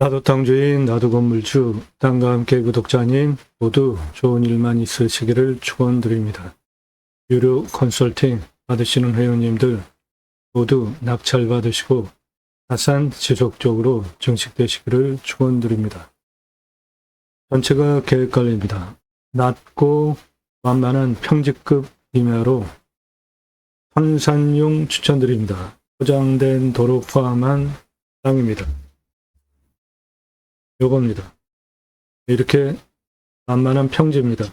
나도 땅 주인, 나도 건물주, 땅과 함께 구독자님 모두 좋은 일만 있으시기를 축원드립니다. 유료 컨설팅 받으시는 회원님들 모두 낙찰 받으시고 자산 지속적으로 증식되시기를 축원드립니다. 전체가 계획관리입니다. 낮고 만만한 평지급 임야로 선산용 추천드립니다. 포장된 도로 포함한 땅입니다. 요겁니다. 이렇게 만만한 평지입니다.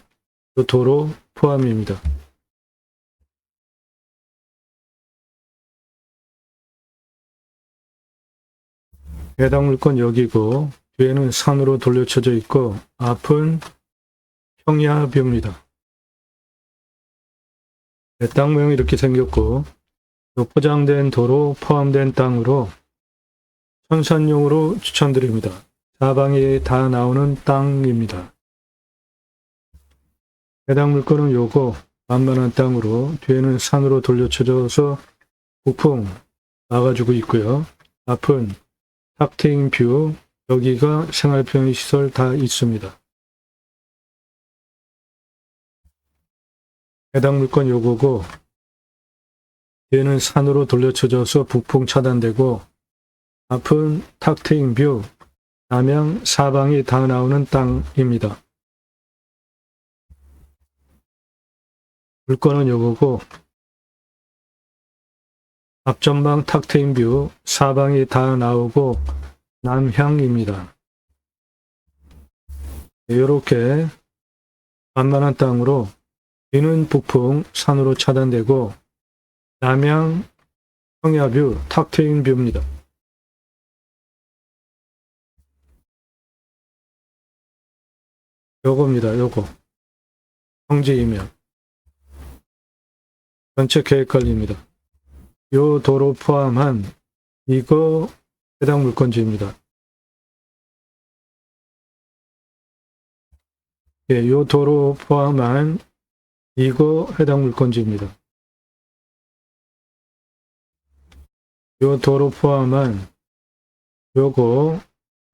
그 도로 포함입니다. 해당 물건 여기고 뒤에는 산으로 돌려쳐져 있고 앞은 평야뷰입니다. 네, 땅 모양이 이렇게 생겼고 요 포장된 도로 포함된 땅으로 선산용으로 추천드립니다. 사방에 다 나오는 땅입니다. 해당 물건은 요거 만만한 땅으로 뒤에는 산으로 돌려쳐져서 부풍 나가지고 있고요. 앞은 탁팅 뷰 여기가 생활편의 시설 다 있습니다. 해당 물건 요거고 뒤에는 산으로 돌려쳐져서 북풍 차단되고 앞은 탁팅 뷰 남양 사방이 다 나오는 땅입니다. 물건은 요거고 앞전방 탁 트인 뷰 사방이 다 나오고 남향입니다. 이렇게 만만한 땅으로 뒤는 북풍 산으로 차단되고 남양 평야뷰 탁 트인 뷰입니다. 요겁니다. 요거. 평지이면. 전체 계획 관리입니다. 요 도로 포함한 이거 해당 물건지입니다. 예, 요 도로 포함한 이거 해당 물건지입니다. 요 도로 포함한 요거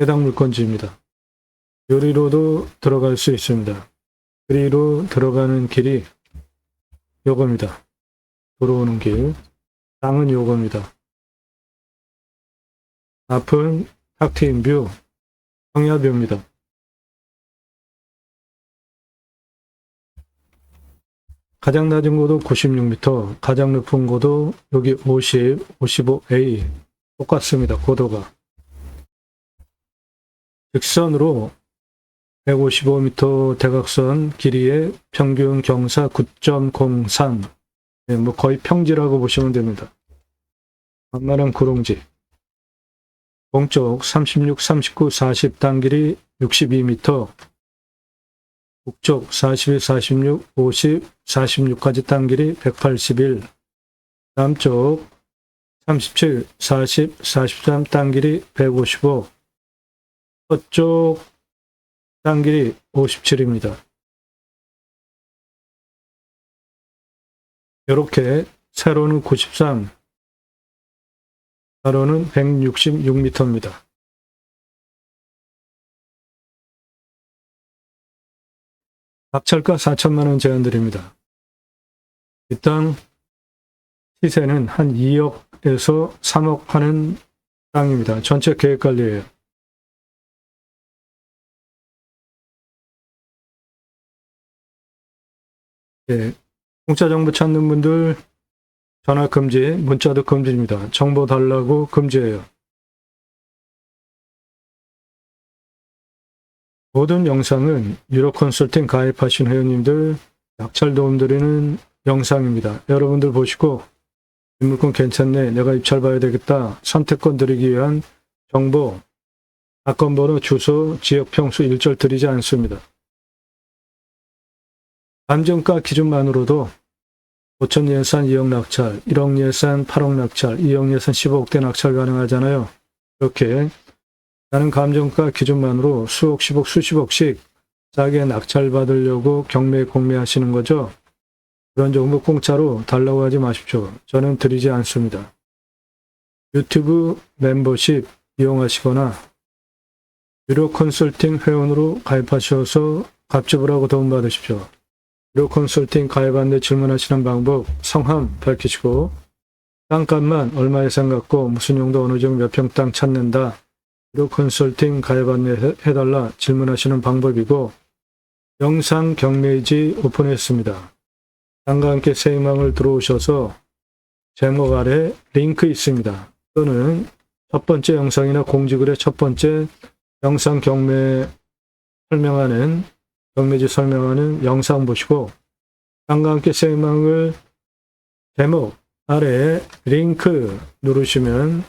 해당 물건지입니다. 요리로도 들어갈 수 있습니다. 그리로 들어가는 길이 요겁니다. 들어오는 길. 땅은 요겁니다. 앞은 탁트인 뷰, 평야뷰입니다. 가장 낮은 고도 96m, 가장 높은 고도 여기 50, 55A 똑같습니다. 고도가. 직선으로 155m 대각선 길이의 평균 경사 9.03. 네, 뭐 거의 평지라고 보시면 됩니다. 만만한 구릉지. 동쪽 36, 39, 40 단길이 62m. 북쪽 41, 46, 50, 46까지 단길이 181. 남쪽 37, 40, 43 단길이 155. 서쪽 단길이 57입니다. 이렇게 세로는 93, 가로는 166m입니다. 낙찰가 4천만 원 제한드립니다. 이 땅 시세는 한 2억에서 3억 하는 땅입니다. 전체 계획관리예요. 예, 공짜 정보 찾는 분들 전화 금지, 문자도 금지입니다. 정보 달라고 금지예요. 모든 영상은 유로 컨설팅 가입하신 회원님들 낙찰 도움 드리는 영상입니다. 여러분들 보시고 이 물건 괜찮네, 내가 입찰 봐야 되겠다, 선택권 드리기 위한 정보, 사건 번호, 주소, 지역 평수 일절 드리지 않습니다. 감정가 기준만으로도 5천 예산 2억 낙찰, 1억 예산 8억 낙찰, 2억 예산 15억대 낙찰 가능하잖아요. 이렇게 나는 감정가 기준만으로 수억, 10억, 수십억씩 싸게 낙찰 받으려고 경매 공매하시는 거죠. 그런 정보 공짜로 달라고 하지 마십시오. 저는 드리지 않습니다. 유튜브 멤버십 이용하시거나 유료 컨설팅 회원으로 가입하셔서 값지불 하고 도움받으십시오. 유료 컨설팅 가입 안내 질문하시는 방법, 성함 밝히시고 땅값만 얼마 예상 갖고 무슨 용도 어느 정도 몇평 땅 찾는다. 유료 컨설팅 가입 안내 해- 해달라 질문하시는 방법이고 영상 경매지 오픈했습니다. 땅과 함께 새 희망을 들어오셔서 제목 아래 링크 있습니다. 또는 첫 번째 영상이나 공지글의 첫 번째 영상 경매 설명하는 경매지 설명하는 영상 보시고 땅과 함께 새 희망을 제목 아래 링크 누르시면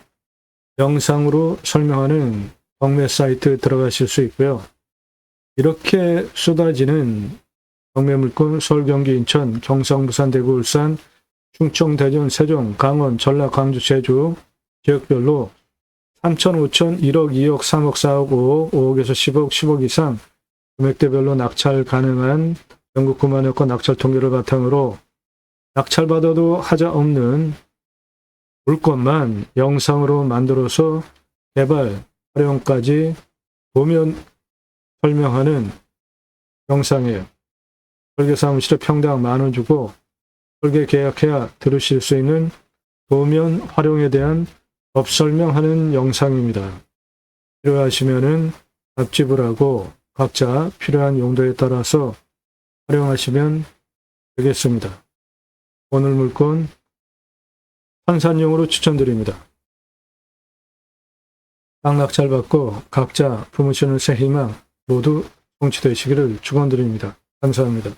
영상으로 설명하는 경매 사이트 들어가실 수 있고요. 이렇게 쏟아지는 경매 물건 서울, 경기, 인천, 경상, 부산, 대구, 울산, 충청, 대전, 세종, 강원, 전라, 광주, 제주 지역별로 3천, 5천, 1억, 2억, 3억, 4억, 5억, 5억에서 10억, 10억 이상 금액대별로 낙찰 가능한 전국 9만여 건 낙찰 통계를 바탕으로 낙찰받아도 하자 없는 물건만 영상으로 만들어서 개발, 활용까지 보면 설명하는 영상이에요. 설계 사무실에 평당 만 원 주고 설계 계약해야 들으실 수 있는 도면 활용에 대한 법 설명하는 영상입니다. 필요하시면은 답지불하고 각자 필요한 용도에 따라서 활용하시면 되겠습니다. 오늘 물건 판산용으로 추천드립니다. 땅 낙찰 받고 각자 품으시는 새 희망 모두 성취되시기를 축원드립니다. 감사합니다.